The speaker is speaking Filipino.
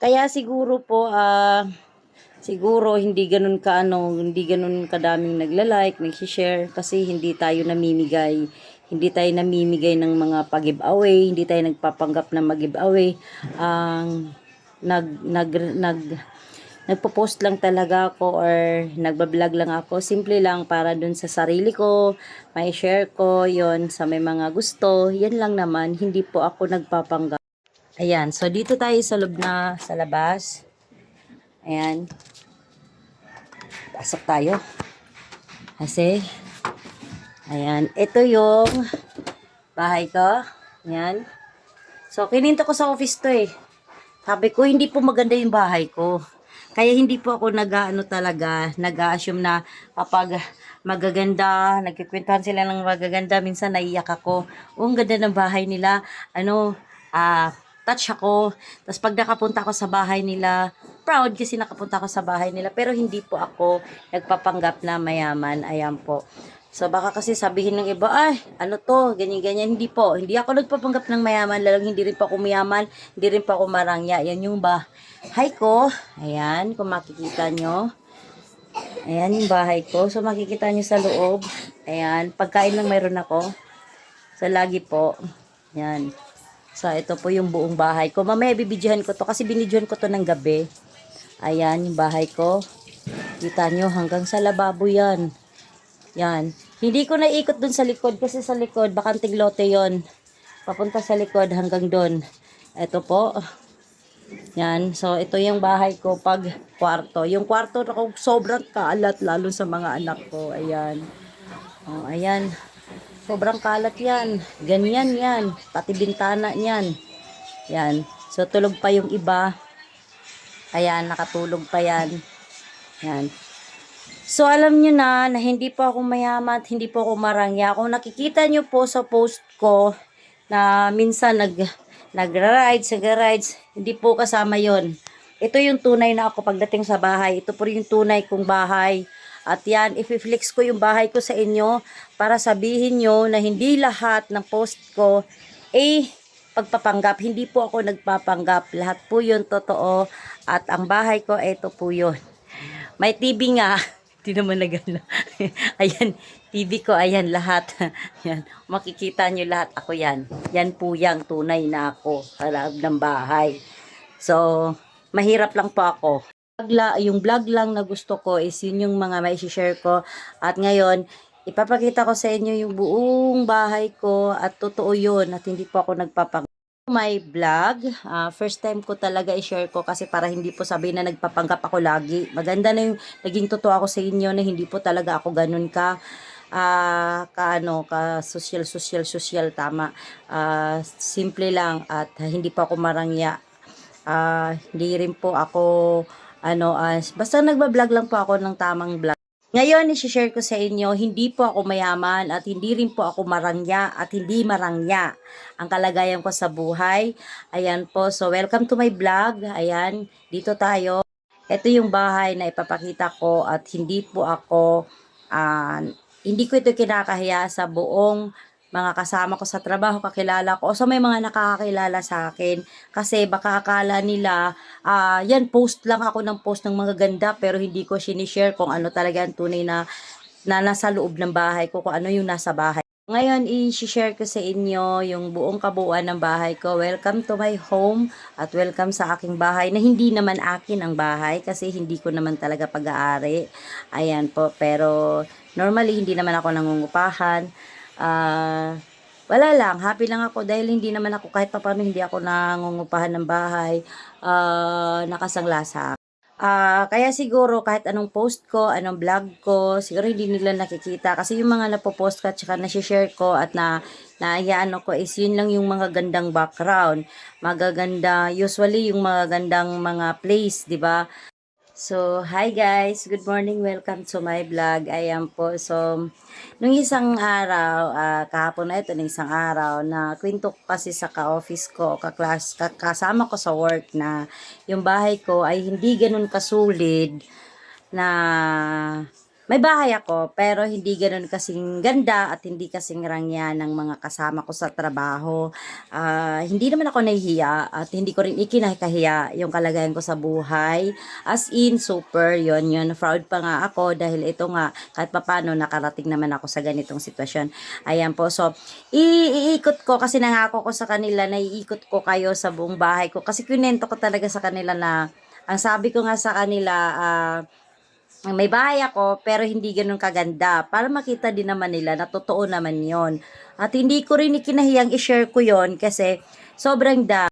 Kaya siguro po, ah, siguro hindi ganun ka ano, hindi ganun kadaming nagla-like, nag-share kasi hindi tayo namimigay. Hindi tayo namimigay ng mga pag-giveaway, hindi tayo nagpapanggap ng mag-giveaway. Ang nag nag nag nagpo-post lang talaga ako or nagbablog lang ako. Simple lang para dun sa sarili ko, may share ko, yon sa may mga gusto. Yan lang naman, hindi po ako nagpapanggap. Ayan, so dito tayo sa loob na sa labas. Ayan. Pasok tayo. Kasi, ayan, ito yung bahay ko. Ayan. So, kininto ko sa office to eh. Sabi ko, hindi po maganda yung bahay ko. Kaya hindi po ako nag-ano talaga, nag-assume na kapag magaganda, nagkikwentuhan sila ng magaganda, minsan naiyak ako. Oh, ang ganda ng bahay nila. Ano, ah, touch ako. Tapos pag nakapunta ako sa bahay nila, proud kasi nakapunta ako sa bahay nila. Pero hindi po ako nagpapanggap na mayaman. Ayan po. So baka kasi sabihin ng iba, ay, ano to, ganyan-ganyan. Hindi po. Hindi ako nagpapanggap ng mayaman. Lalong hindi rin pa ako mayaman. Hindi rin pa ako marangya. Yan yung bahay ko. Ayan, kung makikita nyo. Ayan yung bahay ko. So makikita nyo sa loob. Ayan, pagkain lang mayroon ako. So lagi po. Ayan. So ito po yung buong bahay ko. Mamaya bibidyohan ko to kasi binidyohan ko to ng gabi. Ayan yung bahay ko. Kita nyo hanggang sa lababo yan. Yan. Hindi ko naikot dun sa likod kasi sa likod bakanting lote yon. Papunta sa likod hanggang dun. Ito po. Yan. So, ito yung bahay ko pag kwarto. Yung kwarto ko sobrang kalat lalo sa mga anak ko. Ayan. Oh, ayan. Sobrang kalat yan. Ganyan yan. Pati bintana yan. Yan. So, tulog pa yung iba. Ayan, nakatulog pa yan. Yan. So, alam nyo na, na hindi po ako mayaman hindi po ako marangya. Kung nakikita nyo po sa post ko, na minsan nag, nagra-rides, nagra-rides, hindi po kasama yon. Ito yung tunay na ako pagdating sa bahay. Ito po yung tunay kong bahay. At yan, i-flex ko yung bahay ko sa inyo para sabihin nyo na hindi lahat ng post ko eh pagpapanggap. Hindi po ako nagpapanggap. Lahat po yun totoo. At ang bahay ko, ito po yun. May TV nga. Hindi naman nagana. ayan, TV ko, ayan, lahat. yan. Makikita nyo lahat. Ako yan. Yan po yung tunay na ako sa ng bahay. So, mahirap lang po ako. Vlog- Yung vlog lang na gusto ko is yun yung mga may share ko. At ngayon, ipapakita ko sa inyo yung buong bahay ko at totoo yun at hindi po ako nagpapang my vlog. Ah, first time ko talaga i-share ko kasi para hindi po sabihin na nagpapanggap ako lagi. Maganda na yung naging totoo ako sa inyo na hindi po talaga ako ganun ka ah ka ano ka social social social tama Ah, simple lang at hindi po ako marangya Ah, hindi rin po ako ano as basta nagba-vlog lang po ako ng tamang vlog ngayon, i-share ko sa inyo, hindi po ako mayaman at hindi rin po ako marangya at hindi marangya ang kalagayan ko sa buhay. Ayan po, so welcome to my vlog. Ayan, dito tayo. Ito yung bahay na ipapakita ko at hindi po ako, ah, hindi ko ito kinakahiya sa buong mga kasama ko sa trabaho, kakilala ko, o sa may mga nakakakilala sa akin. Kasi baka akala nila, ah yan, post lang ako ng post ng mga ganda, pero hindi ko sinishare kung ano talaga ang tunay na, na nasa loob ng bahay ko, kung ano yung nasa bahay. Ngayon, i-share ko sa inyo yung buong kabuuan ng bahay ko. Welcome to my home at welcome sa aking bahay na hindi naman akin ang bahay kasi hindi ko naman talaga pag-aari. Ayan po, pero normally hindi naman ako nangungupahan. Ah, wala lang, happy lang ako dahil hindi naman ako kahit papaano hindi ako nangungupahan ng bahay, ah, nakasangla sa Ah, kaya siguro kahit anong post ko, anong vlog ko, siguro hindi nila nakikita kasi yung mga napopost ko at saka na-share ko at na naayaan ko is yun lang yung mga gandang background. Magaganda, usually yung mga gandang mga place, 'di ba? So, hi guys. Good morning. Welcome to my vlog. Ayan po. So, nung isang araw, ah, kahapon na ito, nung isang araw, na kwento kasi sa ka-office ko, ka-class, ka- kasama ko sa work na yung bahay ko ay hindi ganun kasulid na may bahay ako, pero hindi ganun kasing ganda at hindi kasing rangya ng mga kasama ko sa trabaho. Ah, hindi naman ako nahihiya at hindi ko rin ikinakahiya yung kalagayan ko sa buhay. As in, super, yon yun. Proud pa nga ako dahil ito nga, kahit papano nakarating naman ako sa ganitong sitwasyon. Ayan po, so, iikot ko kasi nangako ko sa kanila na iikot ko kayo sa buong bahay ko. Kasi kunento ko talaga sa kanila na, ang sabi ko nga sa kanila, ah, may bahay ako pero hindi ganun kaganda. Para makita din naman nila na totoo naman yon at hindi ko rin ikinahiyang i-share ko yon kasi sobrang da